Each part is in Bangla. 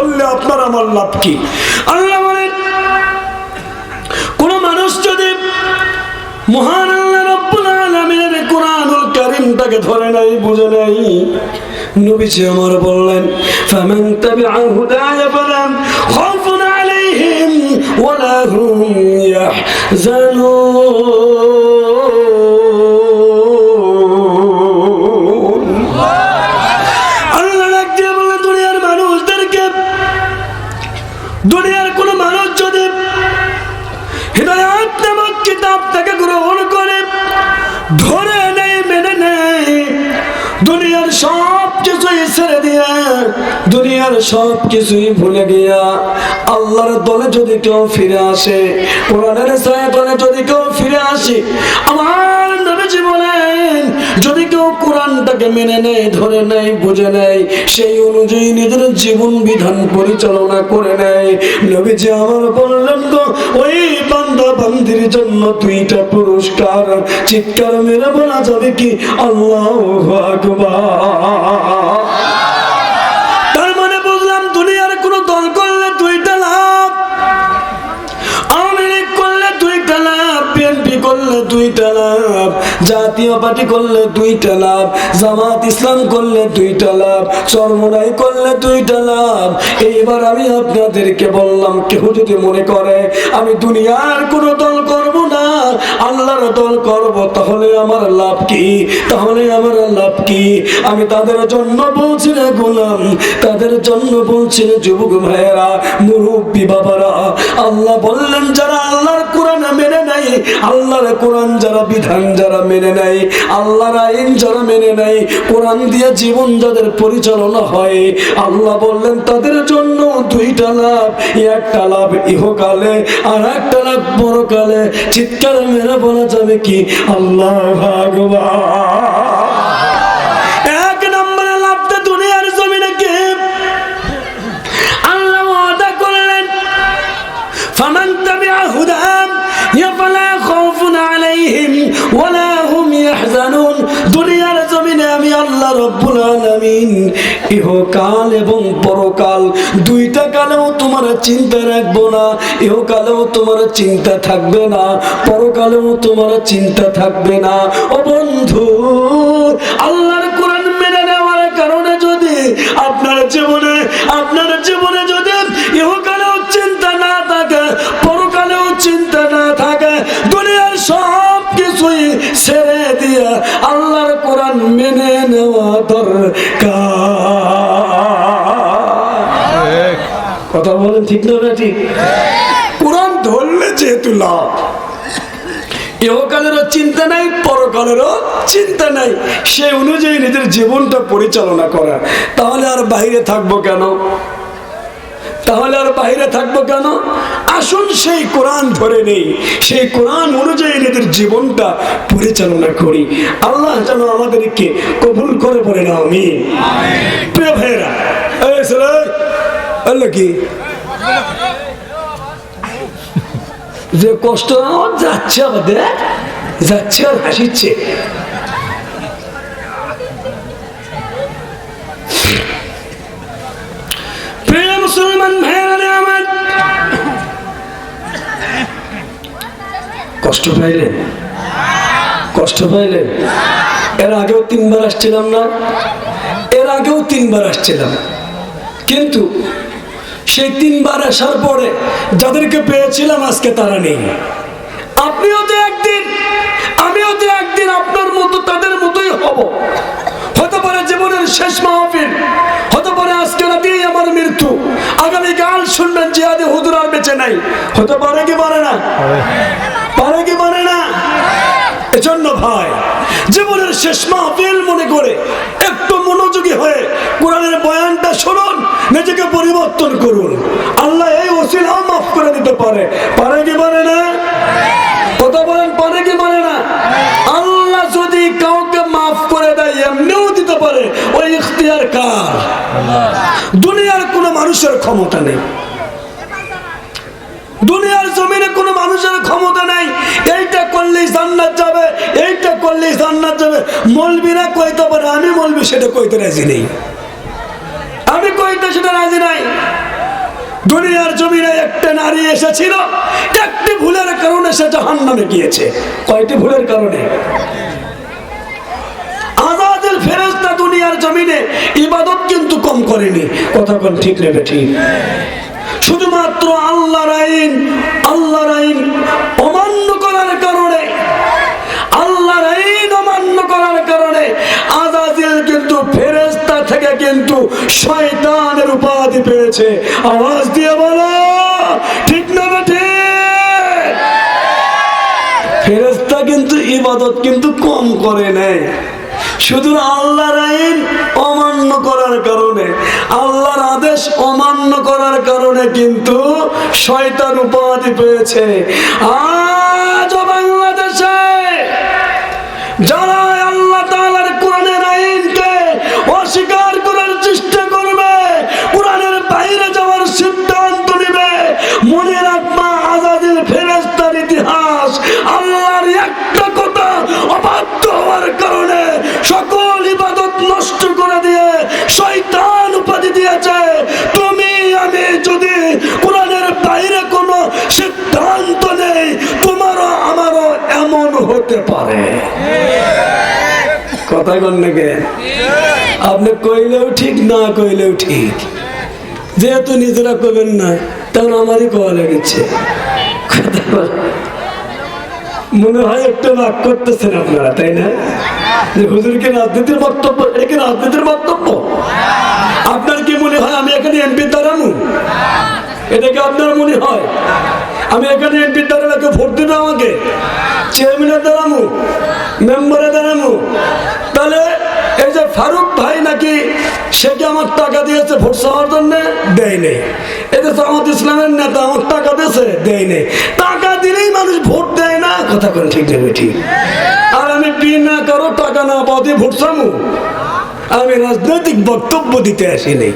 ধরলে আপনার আমার লাভ কি? আল্লাহ বলেন কোন মানুষ যদি মহান আল্লাহ রব্বুল কোরআনুল ধরে নাই বুঝে নাই নবীজি আমার বললেন, ফামান তাবিআ হুদায়া ফালাম খাউফুন আলাইহিম ওয়ালা হুম দুনিয়ার সব কিছুই ভুলে গিয়া আল্লাহর দলে যদি কেউ ফিরে আসে, কোরআনের দলে যদি কেউ ফিরে আসে, আমার নবীজি বলেন, যদি কেউ কোরআনটাকে মেনে নেয়, ধরে নেয়, বুঝে নেয়, সেই অনুযায়ী নিজের জীবন বিধান পরিচালনা করে নেয়। নবীজি আমার বললেন গো, ওই বান্দা বান্দির জন্য দুইটা পুরস্কার। চিৎকার মেরে বলা যাবে কি? আল্লাহ তার পার্টি করলে দুইটা লাভ, জামাত ইসলাম করলে দুইটা লাভ, চরমনাই করলে দুইটা লাভ। এইবার আমি আপনাদেরকে বললাম, কেউ যদি মনে করে, আমি দুনিয়ার কোন দল করব না, আল্লাহর দল করব, তাহলে আমার লাভ কি? তাহলে আমার লাভ কি? আমি তাদের জন্য বলছি না গোলাম, তাদের জন্য বলছি না যুবক ভাইয়েরা, মুরব্বী বাবারা। আল্লাহ বললেন, যারা নাই আল্লাহর কোরআন যারা বিধান যারা মেনে নাই আল্লাহর আইন যারা মেনে নাই কোরআন দিয়ে জীবন যাদের পরিচালনা হয়, আল্লাহ বললেন, তাদের জন্য দুইটা লাভ, একটা লাভ ইহকালে আর একটা লাভ পরকালে। চিৎকার মেরে বলা যাবে কি? আল্লাহ ভগবান ইহকাল এবং পরকাল, দুইটা কালেও তোমার চিন্তা রাখব না, ইহকালেও তোমার চিন্তা থাকবে না, পরকালেও তোমার চিন্তা থাকবে না। ও বন্ধু, আল্লাহর কোরআন মেনে নেওয়ার কারণে যদি আপনার জীবনে আপনার জীবনে যদি ইহকালেও চিন্তা না থাকে, পরকালেও চিন্তা না থাকে, দুনিয়ার সব কিছুই ছেড়ে দিয়ে আল্লাহর কোরআন মেনে নেওয়া দরকার ঠিক না না ঠিক? কোরআন ধরলে যেহেতু লাভ। ইহকালেরও চিন্তা নাই, পরকালেরও চিন্তা নাই। সে অনুযায়ী নিজের জীবনটা পরিচালনা করা। তাহলে আর বাইরে থাকব কেন? তাহলে আর বাইরে থাকব কেন? আসুন সেই কোরআন ধরে নেই। সেই কোরআন অনুযায়ী নিজের জীবনটা পরিচালনা করি। আল্লাহ যেন আমাদেরকে কবুল করে পড়ে না আমি প্রিয় আল্লাহ কি? যে কষ্ট আমার যাচ্ছে আমাদের, যাচ্ছে আর হাসিচ্ছে। কষ্ট পাইলেন? কষ্ট পাইলেন? এর আগেও তিনবার আসছিলাম না, এর আগেও তিনবার আসছিলাম। কিন্তু সেই তিনবার আসার পরে যাদেরকে পেয়েছিলাম আজকে তারা নেই। আপনিও তো একদিন, আমিও তো একদিন আপনার মতো, তাদের মতোই হব। হতে পারে জীবনের শেষ মাহফিল, হতে পারে আজকে রাতেই আমার মৃত্যু। আগামী কাল শুনবেন জিয়াদে হুজুর আর বেঁচে নাই। হতে পারে কি পারে না? পারে কি পারে না? এজন্য ভাই জীবনের শেষ মাহফিল মনে করে একটু মনোযোগী হয়ে কোরআনের বয়ানটা শুনুন, নিজেকে পরিবর্তন করুন। আল্লাহ এই ওসিলা মাফ করে দিতে পারে। পারে কি পারে না? কথা বলেন, পারে কি পারে না? আল্লাহ যদি কাউকে মাফ করে দেয়, এমনিও দিতে পারে। ওই ইখতিয়ার কার? দুনিয়ার কোনো মানুষের ক্ষমতা নেই। দুনিয়ার জমিনে কোনো মানুষের ক্ষমতা নাই। এইটা করলেই জান্নাত যাবে, এইটা করলেই জান্নাত যাবে। মলবিরা কইতে পারে, আমি মলবি, সেটা কইতে রাজি নেই। আমি কইতে, সেটা রাজি নাই। দুনিয়ার জমিনে একটা নারী এসেছিল, একটি ভুলের কারণে সে জাহান নামে গিয়েছে। কয়টি ভুলের কারণে? আজাদের ফেরেস্তা দুনিয়ার জমিনে ইবাদত কিন্তু কম করেনি। কথা কোন ঠিক নেবে ঠিক? শুধুমাত্র আল্লাহর আইন আল্লাহর আইন অমান্য করার কারণে, আল্লাহর আইন অমান্য করার কারণে আজাদিল কিন্তু ফেরেস্তা থেকে কিন্তু শয়তানের উপাধি পেয়েছে। আওয়াজ দিয়ে বলো, ঠিক না ঠিক? ফেরেস্তা কিন্তু ইবাদত কিন্তু কম করে নেয়। শুধু আল্লাহর আইন অমান্য করার কারণে আল্লাহর আদেশ অমান্য করার কারণে কিন্তু শয়তান উপাধি পেয়েছে। আজ বাংলাদেশে যারা আল্লাহ কোরআনের আইনকে অস্বীকার করার চেষ্টা করবে, কোরআনের বাইরে যাওয়ার সিদ্ধান্ত নেবে, মনে রাখবা আজাদের ফেরেস্তার ইতিহাস আল্লাহর একটা কথা অবাধ্য হওয়ার কারণে সকল ইবাদত নষ্ট করে দিয়ে শয়তান উপাধি দিয়েছে তুমি আমি যদি কোরআনের বাইরে কোনো সিদ্ধান্ত নেই তোমারও আমারও এমন হতে পারে। কথা কন নাকি? আপনি কইলেও ঠিক, না কইলেও ঠিক। যেহেতু নিজেরা করবেন না তখন আমারই কোয়া লেগেছে। মনে হয় একটু রাগ করতেছেন আপনারা, তাই না? যে হুজুরকে রাজনীতির বক্তব্য? এটা কি রাজনীতির বক্তব্য? আপনার কি মনে হয় আমি এখানে এমপি দাঁড়ানো এটা কি আপনার মনে হয়? আমি এখানে এমপি দাঁড়ালে কেউ ভোট দিবে আমাকে। চেয়ারম্যানের দাঁড়ানো মেম্বারে দাঁড়ানো তাহলে এই যে ফারুক ভাই নাকি, সে কি আমার টাকা দিয়েছে ভোট চাওয়ার জন্য? নেই। যে জামাত ইসলামের নেতা আমার টাকা দিয়েছে, দেয় নেই। টাকা দিলেই মানুষ ভোট দেয় না, কথা কোন ঠিক নেবে ঠিক। আর আমি বিনা কারও টাকা না পাওয়া দিয়ে ভোট চামু। আমি রাজনৈতিক বক্তব্য দিতে আসিনি।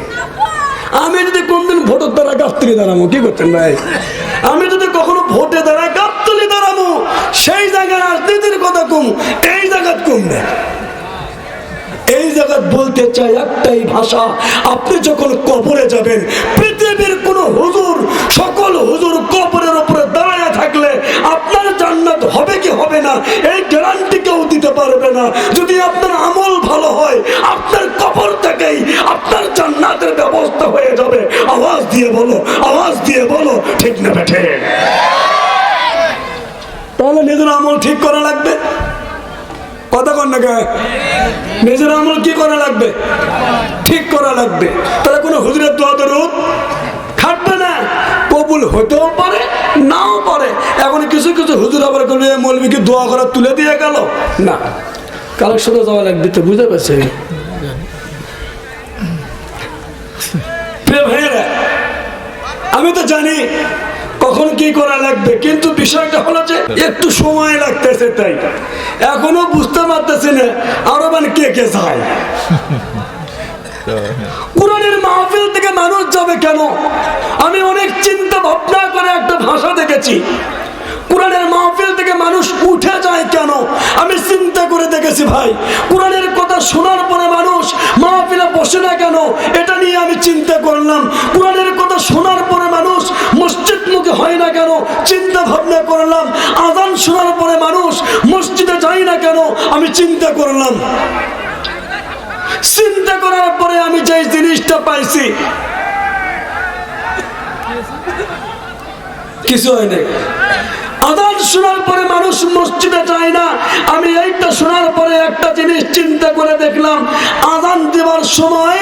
আমি যদি কোনদিন ভোটের দ্বারা গাছতলি দাঁড়াবো কি করছেন ভাই? আমি যদি ভোটে দ্বারা গাছতলি দাঁড়াবো। সেই জায়গায় রাজনীতির কথা কম, এই জায়গাত কম এই জায়গা বলতে চাই একটাই ভাষা, আপনি যখন কবরে যাবেন, পৃথিবীর কোন হুজুর, সকল হুজুর কবরের উপরে দাঁড়ায় থাকলে আপনার জান্নাত হবে কি হবে না, এই গ্যারান্টি কেউ দিতে পারবে না। যদি আপনার আমল ভালো হয়, আপনার কবর থেকেই আপনার জান্নাতের ব্যবস্থা হয়ে যাবে। আওয়াজ দিয়ে বলো, আওয়াজ দিয়ে বলো, ঠিক না বেঠে তাহলে নিজের আমল ঠিক করা লাগবে? কথা কন না? নিজের আমল কি করা লাগবে? ঠিক করা লাগবে। তাহলে কোনো হুজুরের দোয়া দরুদ? খাটবে না। কবুল হতেও পারে, নাও পারে। এখন কিছু কিছু হুজুর আবার করবে মৌলবীকে দোয়া করা তুলে দিয়ে গেল। না। কালেকশনে যাওয়া লাগবে তো, বুঝতে পারছি আমি তো জানি কখন কি করা লাগবে? কিন্তু বিষয়টা হলো যে একটু সময় লাগতেছে তাই। এখনও বুঝতে পারতেছি না, আরও মানে কে কে যায়। কোরআনের মাহফিল থেকে মানুষ যাবে কেন? আমি অনেক চিন্তা ভাবনা করে একটা ভাষা দেখেছি। কোরআনের মাহফিল থেকে মানুষ উঠে যায় কেন? আমি চিন্তা করে দেখেছি ভাই, কোরআনের কথা শোনার পরে মানুষ মাহফিলে বসে না কেন? এটা নিয়ে আমি চিন্তা করলাম। কোরআনের কথা শোনার পরে মানুষ মসজিদ মুখে হয় না কেন? চিন্তা ভাবনা করলাম। আজান শোনার পরে মানুষ মসজিদে যায় না কেন? আমি চিন্তা করলাম। চিন্তা করার পরে আমি যে জিনিসটা পাইছি, কিছু হয় নাই। আদান শোনার পরে মানুষ মসজিদে যায় না। আমি এইটা শোনার পরে একটা জিনিস চিন্তা করে দেখলাম, আদান দেওয়ার সময়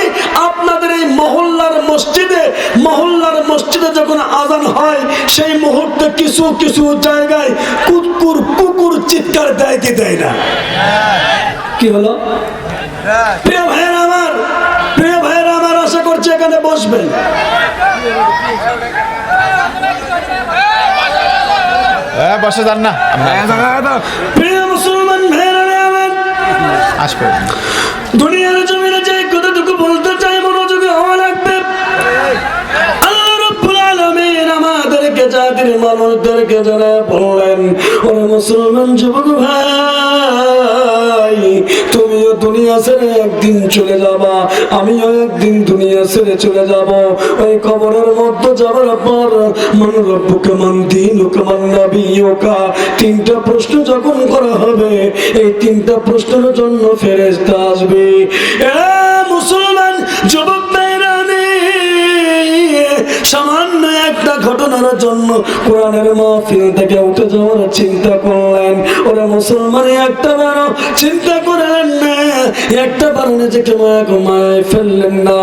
আপনাদের এই মহল্লার মসজিদে মহল্লার মসজিদে যখন আদান হয়, সেই মুহূর্তে কিছু কিছু জায়গায় কুকুর কুকুর চিৎকার দেয় দেয় না? কি হলো? প্রিয় ভাইয়ের আমার, প্রিয় ভাইয়ের আমার, আশা করছি এখানে বসবেন। বসে যান না। প্রিয় মুসলমান ভাইরা আমার আসবে। দুনিয়ার জমিনে যে কতটুকু বলতে চাই মনোযোগে হওয়া লাগবে আল্লাহ রাব্বুল আলামিন আমাদেরকে জাতির মানুষদেরকে যারা বললেন ও মুসলমান যুবক ভাই দুনিয়া ছেড়ে একদিন চলে যাবা। আমিও একদিন দুনিয়া ছেড়ে চলে যাব। ওই কবরের মধ্যে যাবার পর মান রব্বুকে মান দিনুকে মান নাবিয়ুকা তিনটা প্রশ্ন যখন করা হবে, এই তিনটা প্রশ্নের জন্য ফেরেশতা আসবে। এ মুসলমান যুবক সামান্য একটা ঘটনার জন্য কোরআনের মাহফিল থেকে উঠে যাওয়ার চিন্তা করলেন। ওরা মুসলমান একটা বারো চিন্তা করলেন না। একটা বারো নিজেকে মায়া ফেললেন না।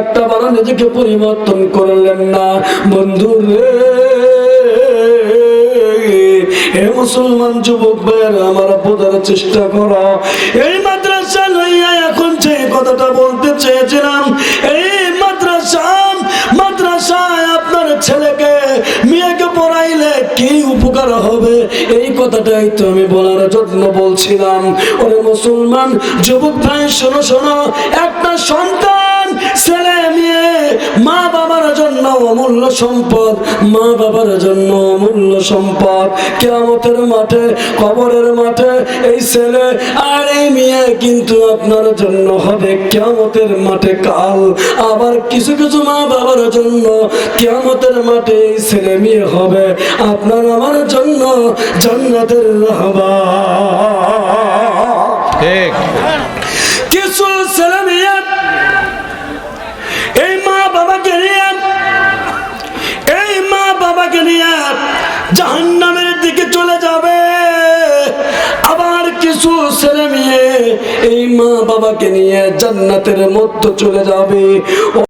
একটা বারো নিজেকে পরিবর্তন করলেন না। বন্ধু রে, হে মুসলমান যুবক ভাইয়ের, আমার বোঝার চেষ্টা করো। এই মাদ্রাসা লইয়া এখন যে কথাটা বলতে চেয়েছিলাম, এই মাদ্রাসা, মাদ্রাসায় ছেলেকে, মেয়েকে পড়াইলে কি উপকার হবে? এই কথাটাই তো আমি বলার জন্য বলছিলাম। ওরে মুসলমান, যুবক ভাই, শোনো শোনো, একটা সন্তান ছেলে মেয়ে, মা বাবার জন্য অমূল্য সম্পদ, মা বাবার জন্য অমূল্য সম্পদ। কেমতের মাঠে, কবরের মাঠে এই ছেলে আর এই মেয়ে কিন্তু আপনার জন্য হবে। কেমতের মাঠে কাল আবার কিছু কিছু মা বাবার জন্য কেমতের মাঠে এই ছেলে মেয়ে হবে। আপনার আমার জন্য জান্নাতের রাহবা। এই মা বাবাকে নিয়ে জান্নাতের মধ্য চলে যাবে।